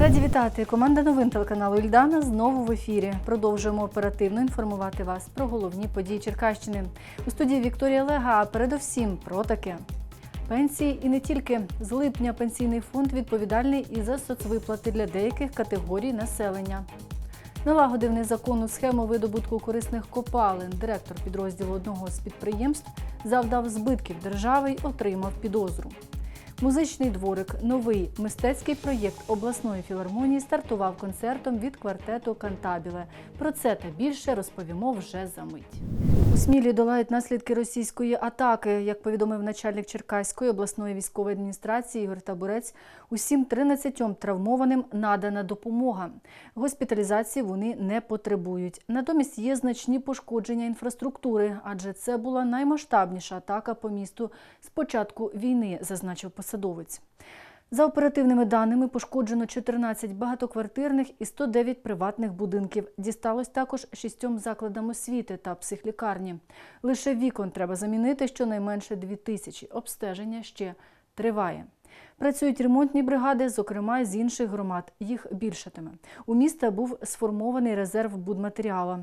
Раді вітати! Команда новин телеканалу Ільдана знову в ефірі. Продовжуємо оперативно інформувати вас про головні події Черкащини. У студії Вікторія Лега, а передовсім про таке. Пенсії і не тільки з липня пенсійний фонд відповідальний і за соцвиплати для деяких категорій населення. Налагодив незаконну схему видобутку корисних копалин. Директор підрозділу одного з підприємств завдав збитків держави й отримав підозру. Музичний дворик, новий мистецький проєкт обласної філармонії стартував концертом від квартету Кантабіле. Про це та більше розповімо вже за мить. У Смілі долають наслідки російської атаки. Як повідомив начальник Черкаської обласної військової адміністрації Ігор Табурець, усім 13 травмованим надана допомога. Госпіталізації вони не потребують. Натомість є значні пошкодження інфраструктури, адже це була наймасштабніша атака по місту з початку війни, зазначив посадовець. За оперативними даними, пошкоджено 14 багатоквартирних і 109 приватних будинків. Дісталось також шістьом закладам освіти та психлікарні. Лише вікон треба замінити щонайменше 2 тисячі. Обстеження ще триває. Працюють ремонтні бригади, зокрема з інших громад. Їх більшатиме. У міста був сформований резерв будматеріалу.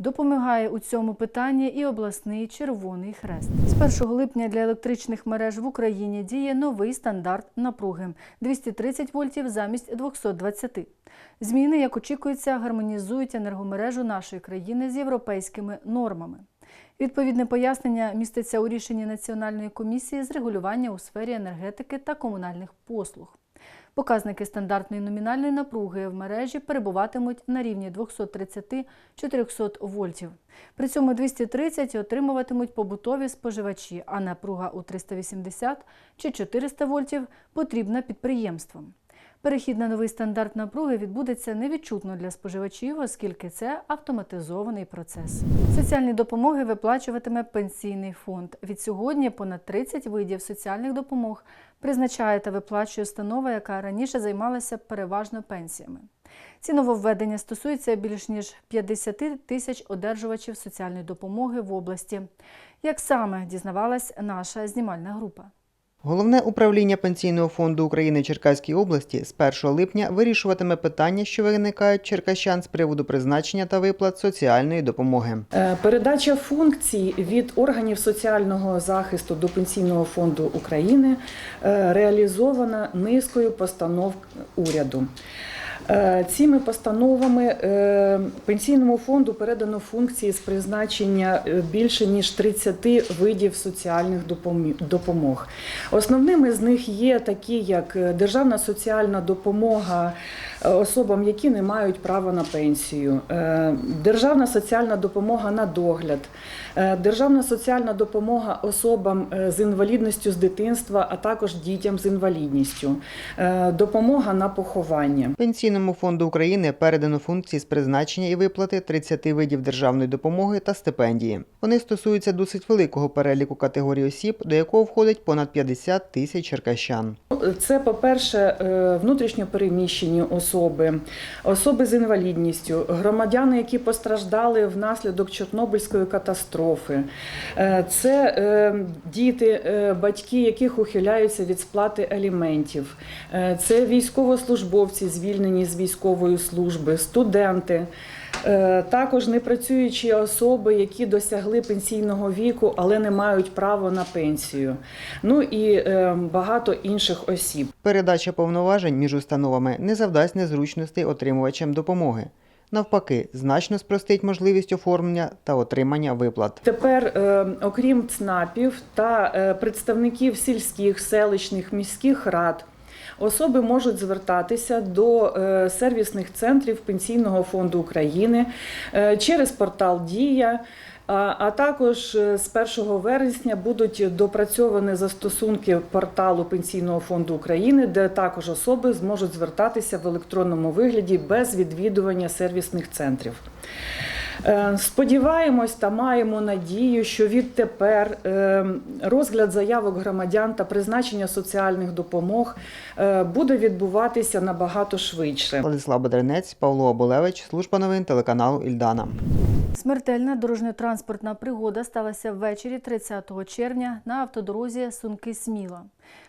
Допомагає у цьому питанні і обласний Червоний Хрест. З 1 липня для електричних мереж в Україні діє новий стандарт напруги 230 вольтів замість 220. Зміни, як очікується, гармонізують енергомережу нашої країни з європейськими нормами. Відповідне пояснення міститься у рішенні Національної комісії з регулювання у сфері енергетики та комунальних послуг. Показники стандартної номінальної напруги в мережі перебуватимуть на рівні 230-400 вольтів. При цьому 230 отримуватимуть побутові споживачі, а напруга у 380 чи 400 вольтів потрібна підприємствам. Перехід на новий стандарт напруги відбудеться невідчутно для споживачів, оскільки це автоматизований процес. Соціальні допомоги виплачуватиме пенсійний фонд. Від сьогодні понад 30 видів соціальних допомог призначає та виплачує установа, яка раніше займалася переважно пенсіями. Ці нововведення стосуються більш ніж 50 тисяч одержувачів соціальної допомоги в області. Як саме дізнавалась наша знімальна група. Головне управління Пенсійного фонду України Черкаської області з 1 липня вирішуватиме питання, що виникають черкащан з приводу призначення та виплат соціальної допомоги. Е, Передача функцій від органів соціального захисту до Пенсійного фонду України е, реалізована низкою постанов уряду. Е, Цими постановами е, пенсійному фонду передано функції з призначення е, більше ніж 30 видів соціальних допомог. Основними з них є такі, як державна соціальна допомога особам, які не мають права на пенсію, державна соціальна допомога на догляд, державна соціальна допомога особам з інвалідністю з дитинства, а також дітям з інвалідністю, допомога на поховання. Пенсійному фонду України передано функції з призначення і виплати 30 видів державної допомоги та стипендії. Вони стосуються досить великого переліку категорій осіб, до якого входить понад 50 тисяч черкащан. Це, по-перше, е, внутрішньо переміщені особи, особи з інвалідністю, громадяни, які постраждали внаслідок Чорнобильської катастрофи. Е, Це е, діти, батьки, яких ухиляються від сплати аліментів. Це військовослужбовці, звільнені з військової служби, студенти. Е, Також непрацюючі особи, які досягли пенсійного віку, але не мають права на пенсію. Ну і е, багато інших осіб. Передача повноважень між установами не завдасть незручностей отримувачам допомоги. Навпаки, значно спростить можливість оформлення та отримання виплат. Тепер, е, окрім ЦНАПів та представників сільських, селищних, міських рад, особи можуть звертатися до е, сервісних центрів Пенсійного фонду України е, через портал Дія. А також е, з 1 вересня будуть допрацьовані застосунки порталу Пенсійного фонду України, де також особи зможуть звертатися в електронному вигляді без відвідування сервісних центрів. Е, Сподіваємось та маємо надію, що відтепер е, розгляд заявок громадян та призначення соціальних допомог е, буде відбуватися набагато швидше. Владислав Бедренець, Павло Оболевич, служба новин телеканалу Ільдана. Смертельна дорожньо-транспортна пригода сталася ввечері 30 червня на автодорозі Сунки-Сміла.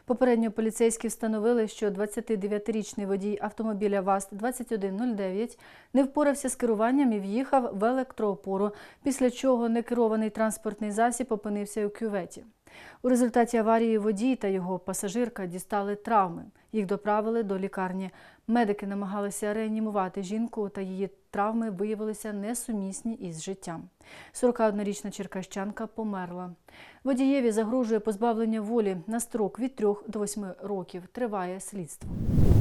Попередньо поліцейські встановили, що 29-річний водій автомобіля ВАЗ-2109 не впорався з керуванням і в'їхав в електроопору, після чого некерований транспортний засіб опинився у кюветі. У результаті аварії водій та його пасажирка дістали травми. Їх доправили до лікарні. Медики намагалися реанімувати жінку, та її травми виявилися несумісні із життям. 41-річна черкащанка померла. Водієві загрожує позбавлення волі на строк від 3 до 8 років. Триває слідство.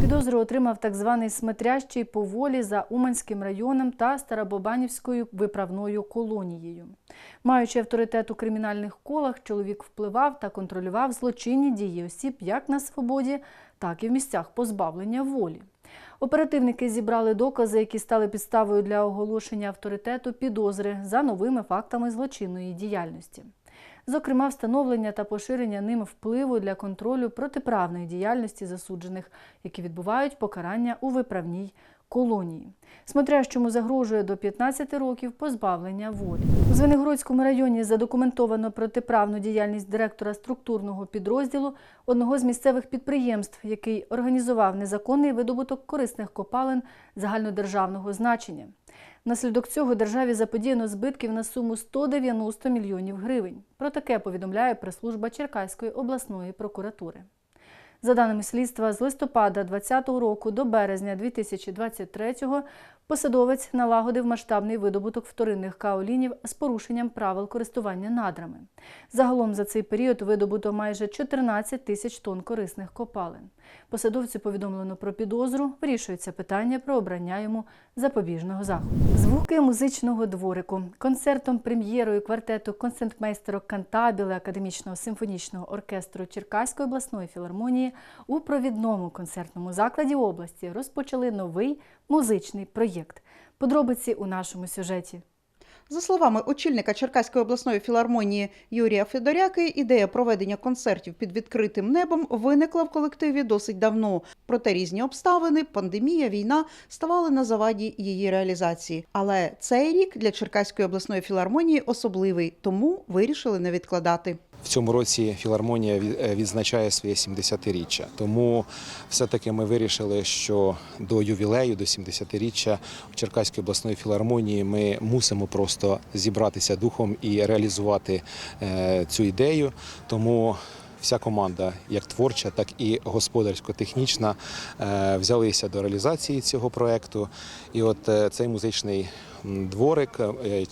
Підозру отримав так званий смотрящий по волі за Уманським районом та Старобобанівською виправною колонією. Маючи авторитет у кримінальних колах, чоловік впливав та контролював злочинні дії осіб як на свободі, так і в місцях позбавлення волі. Оперативники зібрали докази, які стали підставою для оголошення авторитету підозри за новими фактами злочинної діяльності. Зокрема, встановлення та поширення ним впливу для контролю протиправної діяльності засуджених, які відбувають покарання у виправній колонії. Смотрящому загрожує до 15 років позбавлення волі. У Звенигородському районі задокументовано протиправну діяльність директора структурного підрозділу одного з місцевих підприємств, який організував незаконний видобуток корисних копалин загальнодержавного значення. Внаслідок цього державі заподіяно збитків на суму 190 мільйонів гривень. Про таке повідомляє прес-служба Черкаської обласної прокуратури. За даними слідства, з листопада 2020 року до березня 2023 посадовець налагодив масштабний видобуток вторинних каолінів з порушенням правил користування надрами. Загалом за цей період видобуто майже 14 тисяч тонн корисних копалин. Посадовцю повідомлено про підозру, вирішується питання про обрання йому запобіжного заходу. Звуки музичного дворику концертом прем'єрою квартету концертмейстерок Кантабіле академічного симфонічного оркестру Черкаської обласної філармонії у провідному концертному закладі області розпочали новий музичний проєкт. Подробиці у нашому сюжеті. За словами очільника Черкаської обласної філармонії Юрія Федоряки, ідея проведення концертів під відкритим небом виникла в колективі досить давно. Проте різні обставини, пандемія, війна ставали на заваді її реалізації. Але цей рік для Черкаської обласної філармонії особливий, тому вирішили не відкладати. В цьому році філармонія е, відзначає своє 70-річчя. Тому все-таки ми вирішили, що до ювілею, до 70-річчя Черкаської обласної філармонії ми мусимо просто зібратися духом і реалізувати е, цю ідею. Тому вся команда, як творча, так і господарсько-технічна, е, взялися до реалізації цього проекту. І от цей музичний дворик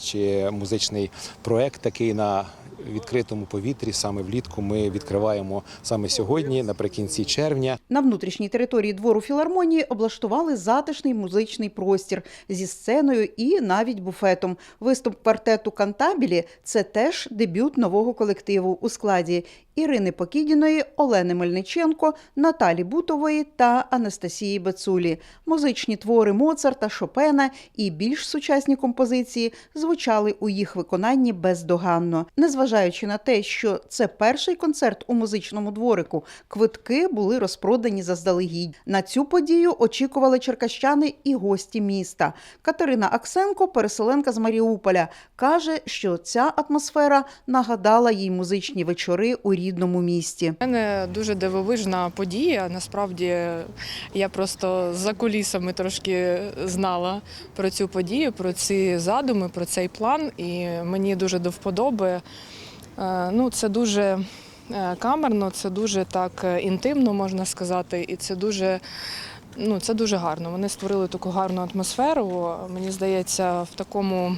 чи музичний проект такий на відкритому повітрі саме влітку ми відкриваємо саме сьогодні, наприкінці червня. На внутрішній території двору філармонії облаштували затишний музичний простір зі сценою і навіть буфетом. Виступ квартету Кантабілі це теж дебют нового колективу у складі Ірини Покідіної, Олени Мельниченко, Наталі Бутової та Анастасії Бецулі. Музичні твори Моцарта, Шопена і більш сучасні композиції звучали у їх виконанні бездоганно. Незважаючи на те, що це перший концерт у музичному дворику, квитки були розпродані заздалегідь. На цю подію очікували черкащани і гості міста. Катерина Аксенко, переселенка з Маріуполя, каже, що ця атмосфера нагадала їй музичні вечори у рідному місті. У мене дуже дивовижна подія. Насправді я просто за кулісами трошки знала про цю подію, про ці задуми, про цей план, і мені дуже до вподоби. Е, Ну, це дуже е, камерно, це дуже так е, інтимно, можна сказати, і це дуже. Ну, це дуже гарно. Вони створили таку гарну атмосферу. Мені здається, в такому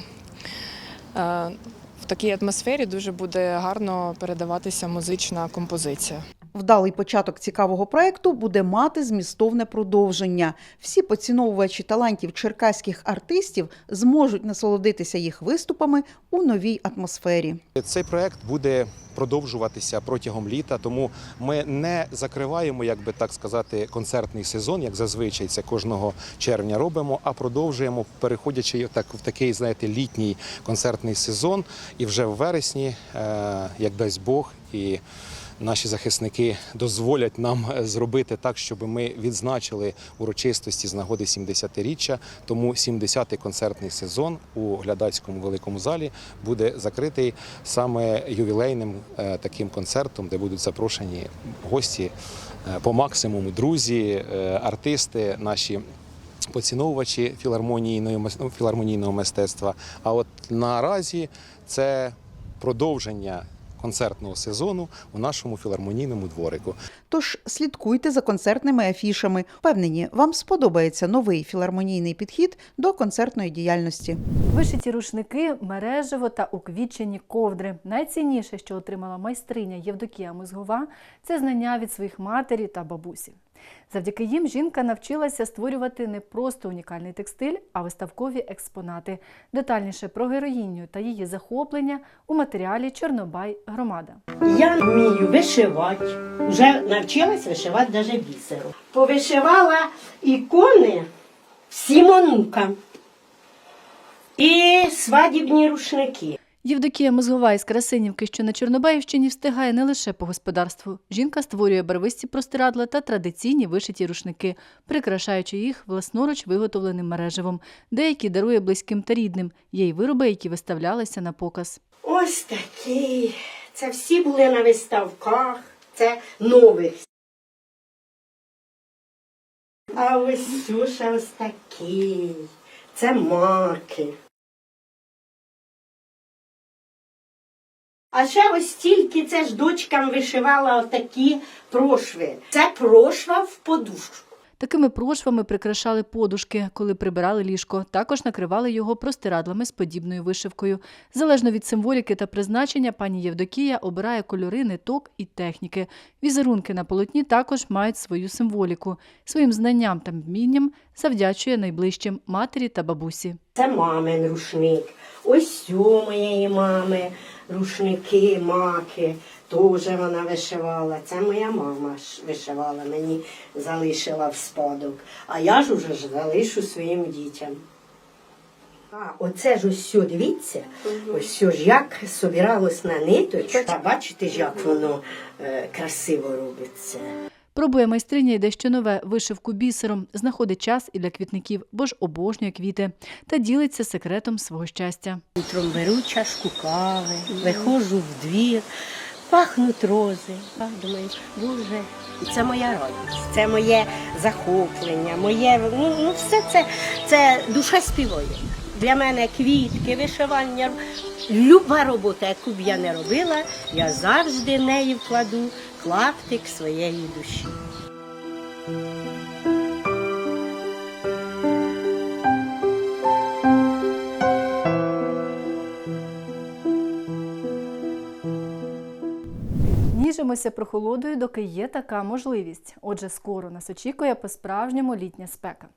в такій атмосфері дуже буде гарно передаватися музична композиція. Вдалий початок цікавого проекту буде мати змістовне продовження. Всі поціновувачі талантів черкаських артистів зможуть насолодитися їх виступами у новій атмосфері. Цей проект буде продовжуватися протягом літа, тому ми не закриваємо, як би так сказати, концертний сезон, як зазвичай це кожного червня робимо, а продовжуємо, переходячи так в такий, знаєте, літній концертний сезон. І вже в вересні, е, як дасть Бог, і наші захисники дозволять нам е, зробити так, щоб ми відзначили урочистості з нагоди 70-річчя. Тому 70-й концертний сезон у глядацькому великому залі буде закритий саме ювілейним е, таким концертом, де будуть запрошені гості е, по максимуму, друзі, артисти, наші. Поціновувачі філармонійної ну, філармонійного мистецтва. А от наразі це продовження концертного сезону у нашому філармонійному дворику. Тож слідкуйте за концертними афішами. Впевнені, вам сподобається новий філармонійний підхід до концертної діяльності. Вишиті рушники, мережево та уквічені ковдри. Найцінніше, що отримала майстриня Євдокія Мозгова, це знання від своїх матері та бабусі. Завдяки їм жінка навчилася створювати не просто унікальний текстиль, а виставкові експонати. Детальніше про героїню та її захоплення у матеріалі Чорнобай громада. Я вмію вишивати. Вже навчилась вишивати навіть бісером. Повишивала ікони всім онукам. І свадібні рушники. Євдокія Мозгова із Красинівки, що на Чорнобаївщині, встигає не лише по господарству. Жінка створює барвисті простирадла та традиційні вишиті рушники, прикрашаючи їх власноруч виготовленим мереживом. Деякі дарує близьким та рідним. Є й вироби, які виставлялися на показ. Ось такі. Це всі були на виставках. Це нових. А ось Сюша ось такий. Це марки. А ще ось тільки це ж дочкам вишивала отакі прошви. Це прошва в подушку. Такими прошвами прикрашали подушки, коли прибирали ліжко. Також накривали його простирадлами з подібною вишивкою. Залежно від символіки та призначення, пані Євдокія обирає кольори, ниток і техніки. Візерунки на полотні також мають свою символіку. Своїм знанням та вмінням завдячує найближчим матері та бабусі. Це мамин рушник. Ось у моєї мами рушники, маки. Теж вона вишивала. Це моя мама вишивала, мені залишила в спадок. А я ж уже ж залишу своїм дітям. А, оце ж ось дивіться, ось сю ж як собиралось на ниточку. Та бачите ж, як воно е, красиво робиться. Пробує майстриня й дещо нове вишивку бісером, знаходить час і для квітників, бо ж обожнює квіти, та ділиться секретом свого щастя. Утром беру чашку кави, виходжу в двір, пахнуть рози. Думаю, боже, це моя радість, це моє захоплення, моє ну, ну все це, це душа співає. Для мене квітки, вишивання, люба робота, яку б я не робила, я завжди неї вкладу клаптик своєї душі. Ніжимося прохолодою, доки є така можливість. Отже, скоро нас очікує по-справжньому літня спека.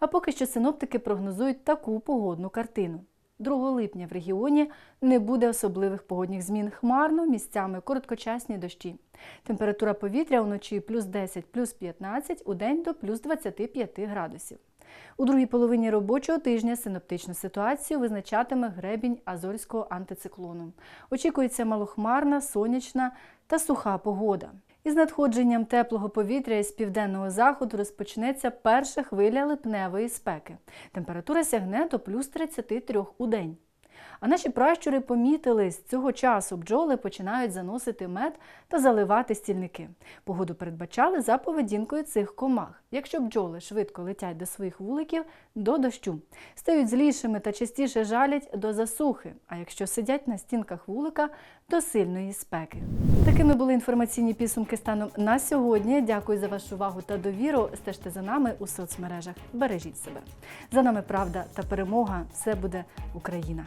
А поки що синоптики прогнозують таку погодну картину. 2 липня в регіоні не буде особливих погодних змін. Хмарно, місцями короткочасні дощі. Температура повітря вночі плюс 10, плюс 15, у день до плюс 25 градусів. У другій половині робочого тижня синоптичну ситуацію визначатиме гребінь Азорського антициклону. Очікується малохмарна, сонячна та суха погода. Із надходженням теплого повітря із південного заходу розпочнеться перша хвиля липневої спеки. Температура сягне до плюс 33 у день. А наші пращури помітили, з цього часу бджоли починають заносити мед та заливати стільники. Погоду передбачали за поведінкою цих комах. Якщо бджоли швидко летять до своїх вуликів, до дощу, стають злішими та частіше жалять до засухи, а якщо сидять на стінках вулика, до сильної спеки. Такими були інформаційні підсумки станом на сьогодні. Дякую за вашу увагу та довіру. Стежте за нами у соцмережах. Бережіть себе. За нами правда та перемога. Все буде Україна.